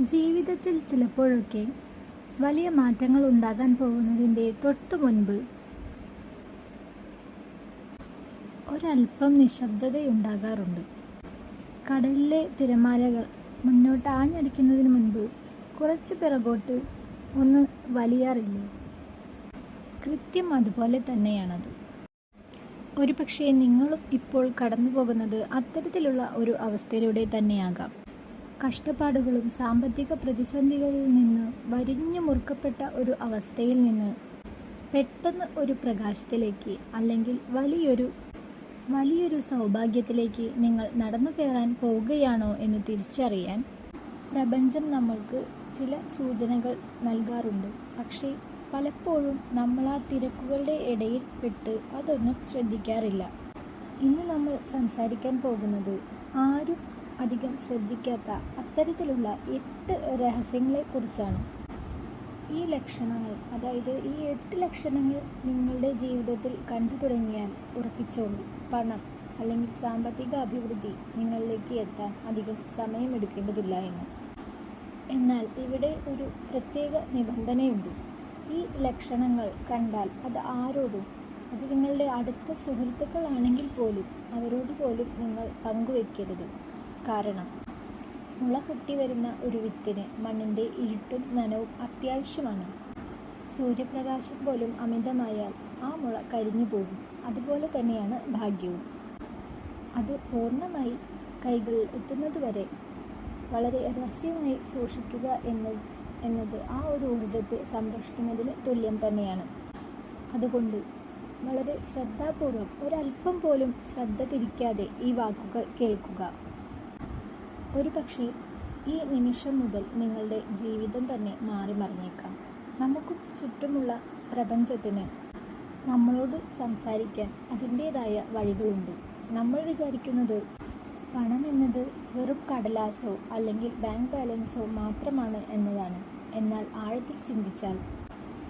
ജീവിതത്തിൽ ചിലപ്പോഴൊക്കെ വലിയ മാറ്റങ്ങൾ ഉണ്ടാകാൻ പോകുന്നതിന്റെ തൊട്ടു മുൻപ് ഒരല്പം നിശബ്ദതയുണ്ടാകാറുണ്ട്. കടലിലെ തിരമാലകൾ മുന്നോട്ട് ആഞ്ഞടിക്കുന്നതിന് മുൻപ് കുറച്ച് പിറകോട്ട് ഒന്ന് വലിയാറില്ലേ? കൃത്യം അതുപോലെ തന്നെയാണത്. ഒരുപക്ഷെ നിങ്ങളും ഇപ്പോൾ കടന്നു പോകുന്നത് അത്തരത്തിലുള്ള ഒരു അവസ്ഥയിലൂടെ തന്നെയാകാം. കഷ്ടപ്പാടുകളും സാമ്പത്തിക പ്രതിസന്ധികളിൽ നിന്ന് വരിഞ്ഞു മുറുക്കപ്പെട്ട ഒരു അവസ്ഥയിൽ നിന്ന് പെട്ടെന്ന് ഒരു പ്രകാശത്തിലേക്ക് അല്ലെങ്കിൽ വലിയൊരു വലിയൊരു സൗഭാഗ്യത്തിലേക്ക് നിങ്ങൾ നടന്നു കയറാൻ പോവുകയാണോ എന്ന് തിരിച്ചറിയാൻ പ്രപഞ്ചം നമ്മൾക്ക് ചില സൂചനകൾ നൽകാറുണ്ട്. പക്ഷേ പലപ്പോഴും നമ്മൾ ആ തിരക്കുകളുടെ ഇടയിൽ പെട്ട് അതൊന്നും ശ്രദ്ധിക്കാറില്ല. ഇന്ന് നമ്മൾ സംസാരിക്കാൻ പോകുന്നത് ആരും അധികം ശ്രദ്ധിക്കാത്ത അത്തരത്തിലുള്ള എട്ട് രഹസ്യങ്ങളെക്കുറിച്ചാണ്. ഈ ലക്ഷണങ്ങൾ അതായത് ഈ എട്ട് ലക്ഷണങ്ങൾ നിങ്ങളുടെ ജീവിതത്തിൽ കണ്ടു തുടങ്ങിയാൽ ഉറപ്പിച്ചോളൂ. പണം അല്ലെങ്കിൽ സാമ്പത്തിക അഭിവൃദ്ധി നിങ്ങളിലേക്ക് എത്താൻ അധികം സമയമെടുക്കേണ്ടതില്ല എന്ന്. എന്നാൽ ഇവിടെ ഒരു പ്രത്യേക നിബന്ധനയുണ്ട്. ഈ ലക്ഷണങ്ങൾ കണ്ടാൽ അത് ആരോടും അത് നിങ്ങളുടെ അടുത്ത സുഹൃത്തുക്കളാണെങ്കിൽ പോലും അവരോട് പോലും നിങ്ങൾ പങ്കുവെക്കരുത്. കാരണം. മുള പൊട്ടി വരുന്ന ഒരു വിത്തിന് മണ്ണിന്റെ ഇരുട്ടും നനവും അത്യാവശ്യമാണ്. സൂര്യപ്രകാശം പോലും അമിതമായാൽ ആ മുള കരിഞ്ഞു പോകും. അതുപോലെ തന്നെയാണ് ഭാഗ്യവും. അത് പൂർണമായി കൈകളിൽ എത്തുന്നതുവരെ വളരെ രഹസ്യമായി സൂക്ഷിക്കുക എന്ന് എന്നത് ആ ഒരു ഊർജത്തെ സംരക്ഷിക്കുന്നതിന് തുല്യം തന്നെയാണ്. അതുകൊണ്ട് വളരെ ശ്രദ്ധാപൂർവം ഒരല്പം പോലും ശ്രദ്ധ തിരിക്കാതെ ഈ വാക്കുകൾ കേൾക്കുക. ഒരു പക്ഷേ ഈ നിമിഷം മുതൽ നിങ്ങളുടെ ജീവിതം തന്നെ മാറി മറിഞ്ഞേക്കാം. നമുക്ക് ചുറ്റുമുള്ള പ്രപഞ്ചത്തിന് നമ്മളോട് സംസാരിക്കാൻ അതിന്റേതായ വഴികളുണ്ട്. നമ്മൾ വിചാരിക്കുന്നത് പണം എന്നത് വെറും കടലാസോ അല്ലെങ്കിൽ ബാങ്ക് ബാലൻസോ മാത്രമാണ് എന്നതാണ്. എന്നാൽ ആഴത്തിൽ ചിന്തിച്ചാൽ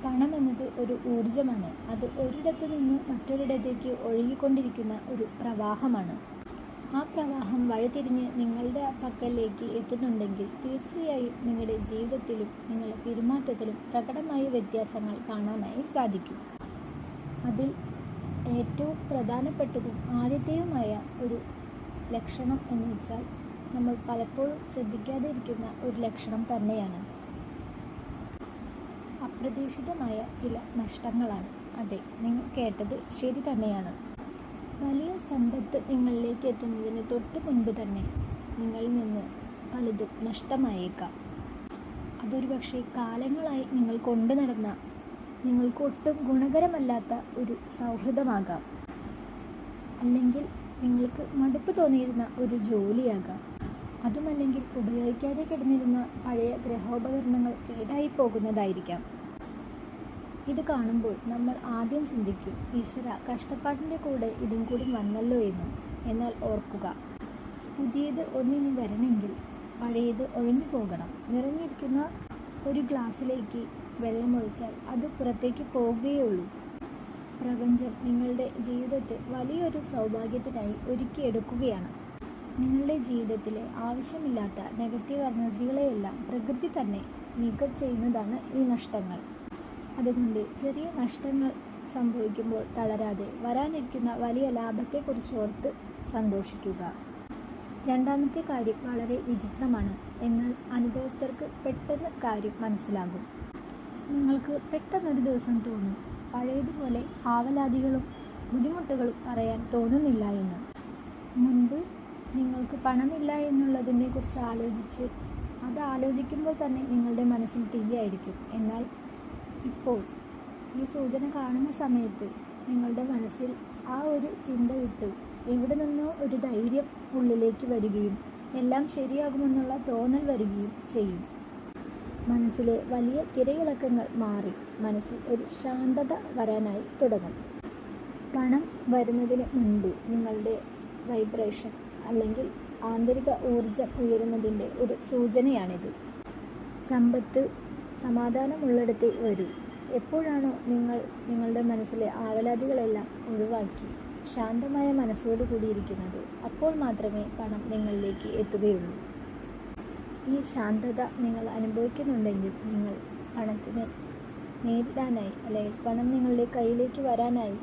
പണം എന്നത് ഒരു ഊർജമാണ് അത് ഒരിടത്തു നിന്ന് മറ്റൊരിടത്തേക്ക് ഒഴുകിക്കൊണ്ടിരിക്കുന്ന ഒരു പ്രവാഹമാണ്. ആ പ്രവാഹം വഴിതിരിഞ്ഞ് നിങ്ങളുടെ പക്കലേക്ക് എത്തുന്നുണ്ടെങ്കിൽ തീർച്ചയായും നിങ്ങളുടെ ജീവിതത്തിലും നിങ്ങളുടെ പെരുമാറ്റത്തിലും പ്രകടമായ വ്യത്യാസങ്ങൾ കാണാനായി സാധിക്കും. അതിൽ ഏറ്റവും പ്രധാനപ്പെട്ടതും ആദ്യത്തെയുമായ ഒരു ലക്ഷണം എന്ന് വെച്ചാൽ നമ്മൾ പലപ്പോഴും ശ്രദ്ധിക്കാതെ ഇരിക്കുന്ന ഒരു ലക്ഷണം തന്നെയാണ്. അപ്രതീക്ഷിതമായ ചില നഷ്ടങ്ങളാണ്. അതെ നിങ്ങൾ കേട്ടത് ശരി തന്നെയാണ്. വലിയ സമ്പത്ത് നിങ്ങളിലേക്ക് എത്തുന്നതിന് തൊട്ട് മുൻപ് തന്നെ നിങ്ങളിൽ നിന്ന് പലതും നഷ്ടമായേക്കാം. അതൊരു പക്ഷേ കാലങ്ങളായി നിങ്ങൾ കൊണ്ടു നടന്ന നിങ്ങൾക്ക് ഒട്ടും ഗുണകരമല്ലാത്ത ഒരു സൗഹൃദമാകാം. അല്ലെങ്കിൽ നിങ്ങൾക്ക് മടുപ്പ് തോന്നിയിരുന്ന ഒരു ജോലിയാകാം. അതുമല്ലെങ്കിൽ ഉപയോഗിക്കാതെ കിടന്നിരുന്ന പഴയ ഗ്രഹോപകരണങ്ങൾ കേടായി പോകുന്നതായിരിക്കാം. ഇത് കാണുമ്പോൾ നമ്മൾ ആദ്യം ചിന്തിക്കും ഈശ്വര കഷ്ടപ്പാടിന്റെ കൂടെ ഇതും കൂടി വന്നല്ലോ എന്ന്. എന്നാൽ ഓർക്കുക പുതിയത് ഒന്നിനി വരണമെങ്കിൽ പഴയത് ഒഴിഞ്ഞു പോകണം. നിറഞ്ഞിരിക്കുന്ന ഒരു ഗ്ലാസ്സിലേക്ക് വെള്ളമൊഴിച്ചാൽ അത് പുറത്തേക്ക് പോവുകയുള്ളൂ പ്രപഞ്ചം നിങ്ങളുടെ ജീവിതത്തെ വലിയൊരു സൗഭാഗ്യത്തിനായി ഒരുക്കിയെടുക്കുകയാണ് നിങ്ങളുടെ ജീവിതത്തിലെ ആവശ്യമില്ലാത്ത നെഗറ്റീവ് എനർജികളെയെല്ലാം പ്രകൃതി തന്നെ നീക്കം ചെയ്യുന്നതാണ് ഈ നഷ്ടങ്ങൾ. അതുകൊണ്ട് ചെറിയ നഷ്ടങ്ങൾ സംഭവിക്കുമ്പോൾ തളരാതെ വരാനിരിക്കുന്ന വലിയ ലാഭത്തെക്കുറിച്ച് ഓർത്ത് സന്തോഷിക്കുക. രണ്ടാമത്തെ കാര്യം വളരെ വിചിത്രമാണ്. എന്നാൽ അനുഭവസ്ഥർക്ക് പെട്ടെന്ന് കാര്യം മനസ്സിലാകും. നിങ്ങൾക്ക് പെട്ടെന്നൊരു ദിവസം തോന്നും. പഴയതുപോലെ ആവലാതികളും ബുദ്ധിമുട്ടുകളും പറയാൻ തോന്നുന്നില്ല എന്ന്. മുൻപ് നിങ്ങൾക്ക് പണമില്ല എന്നുള്ളതിനെ കുറിച്ച് ആലോചിച്ച് അത് ആലോചിക്കുമ്പോൾ തന്നെ നിങ്ങളുടെ മനസ്സിൽ തീയായിരിക്കും. എന്നാൽ ഇപ്പോൾ ഈ സൂചന കാണുന്ന സമയത്ത് നിങ്ങളുടെ മനസ്സിൽ ആ ഒരു ചിന്ത വിട്ട് എവിടെ നിന്നോ ഒരു ധൈര്യം ഉള്ളിലേക്ക് വരികയും എല്ലാം ശരിയാകുമെന്നുള്ള തോന്നൽ വരികയും ചെയ്യും. മനസ്സിലെ വലിയ തിരയിളക്കങ്ങൾ മാറി മനസ്സിൽ ഒരു ശാന്തത വരാനായി തുടങ്ങും. പണം വരുന്നതിന് മുൻപ് നിങ്ങളുടെ വൈബ്രേഷൻ അല്ലെങ്കിൽ ആന്തരിക ഊർജം ഉയരുന്നതിന്റെ ഒരു സൂചനയാണിത്. സമ്പത്ത് സമാധാനമുള്ളിടത്തേ വരൂ. എപ്പോഴാണോ നിങ്ങൾ നിങ്ങളുടെ മനസ്സിലെ ആവലാതികളെല്ലാം ഒഴിവാക്കി ശാന്തമായ മനസ്സോടു കൂടിയിരിക്കുന്നത് അപ്പോൾ മാത്രമേ പണം നിങ്ങളിലേക്ക് എത്തുകയുള്ളൂ. ഈ ശാന്തത നിങ്ങൾ അനുഭവിക്കുന്നുണ്ടെങ്കിൽ നിങ്ങൾ പണത്തിനെ നേരിടാനായി അല്ലെങ്കിൽ പണം നിങ്ങളുടെ കയ്യിലേക്ക് വരാനായി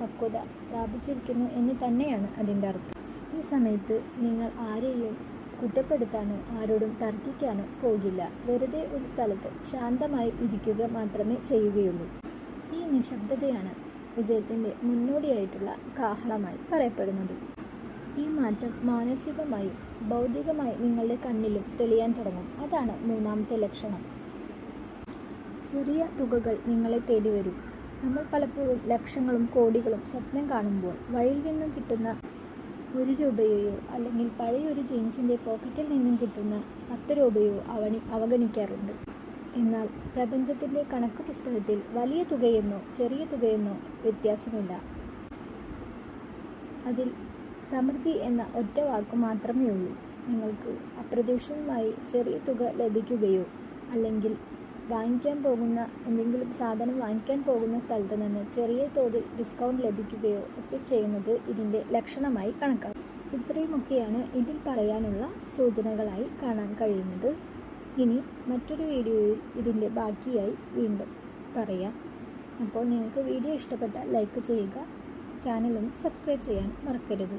പക്വത പ്രാപിച്ചിരിക്കുന്നു എന്ന് തന്നെയാണ് അതിന്റെ അർത്ഥം. ഈ സമയത്ത് നിങ്ങൾ ആരെയും കുറ്റപ്പെടുത്താനോ ആരോടും തർക്കിക്കാനോ പോകില്ല. വെറുതെ ഒരു സ്ഥലത്ത് ശാന്തമായി ഇരിക്കുക മാത്രമേ ചെയ്യുകയുള്ളൂ. ഈ നിശബ്ദതയാണ് വിജയത്തിന്റെ മുന്നോടിയായിട്ടുള്ള കാഹളമായി പറയപ്പെടുന്നത്. ഈ മാറ്റം മാനസികമായും ഭൗതികമായി നിങ്ങളുടെ കണ്ണിലും തെളിയാൻ തുടങ്ങും. അതാണ് മൂന്നാമത്തെ ലക്ഷണം. ചെറിയ തുകകൾ നിങ്ങളെ തേടി വരും നമ്മൾ പലപ്പോഴും ലക്ഷങ്ങളും കോടികളും സ്വപ്നം കാണുമ്പോൾ വഴിയിൽ നിന്നും കിട്ടുന്ന ഒരു രൂപയോ അല്ലെങ്കിൽ പഴയ ഒരു ജീൻസിന്റെ പോക്കറ്റിൽ നിന്നും കിട്ടുന്ന പത്ത് രൂപയോ അവണി അവഗണിക്കാറുണ്ട്. എന്നാൽ പ്രപഞ്ചത്തിന്റെ കണക്ക് പുസ്തകത്തിൽ വലിയ തുകയെന്നോ ചെറിയ തുകയെന്നോ വ്യത്യാസമില്ല. അതിൽ സമൃദ്ധി എന്ന ഒറ്റ വാക്ക് മാത്രമേ ഉള്ളൂ. നിങ്ങൾക്ക് അപ്രതീക്ഷിതമായി ചെറിയ തുക ലഭിക്കുകയോ അല്ലെങ്കിൽ വാങ്ങിക്കാൻ പോകുന്ന എന്തെങ്കിലും സാധനം വാങ്ങിക്കാൻ പോകുന്ന സ്ഥലത്ത് നിന്ന് ചെറിയ തോതിൽ ഡിസ്കൗണ്ട് ലഭിക്കുകയോ ഒക്കെ ചെയ്യുന്നത് ഇതിന്റെ ലക്ഷണമായി കണക്കാക്കും. ഇത്രയുമൊക്കെയാണ് ഇതിൽ പറയാനുള്ള സൂചനകളായി കാണാൻ കഴിയുന്നത്. ഇനി മറ്റൊരു വീഡിയോയിൽ ഇതിന്റെ ബാക്കിയായി വീണ്ടും പറയാം. അപ്പോൾ നിങ്ങൾക്ക് വീഡിയോ ഇഷ്ടപ്പെട്ടാൽ ലൈക്ക് ചെയ്യുക ചാനലൊന്ന് സബ്സ്ക്രൈബ് ചെയ്യാൻ മറക്കരുത്.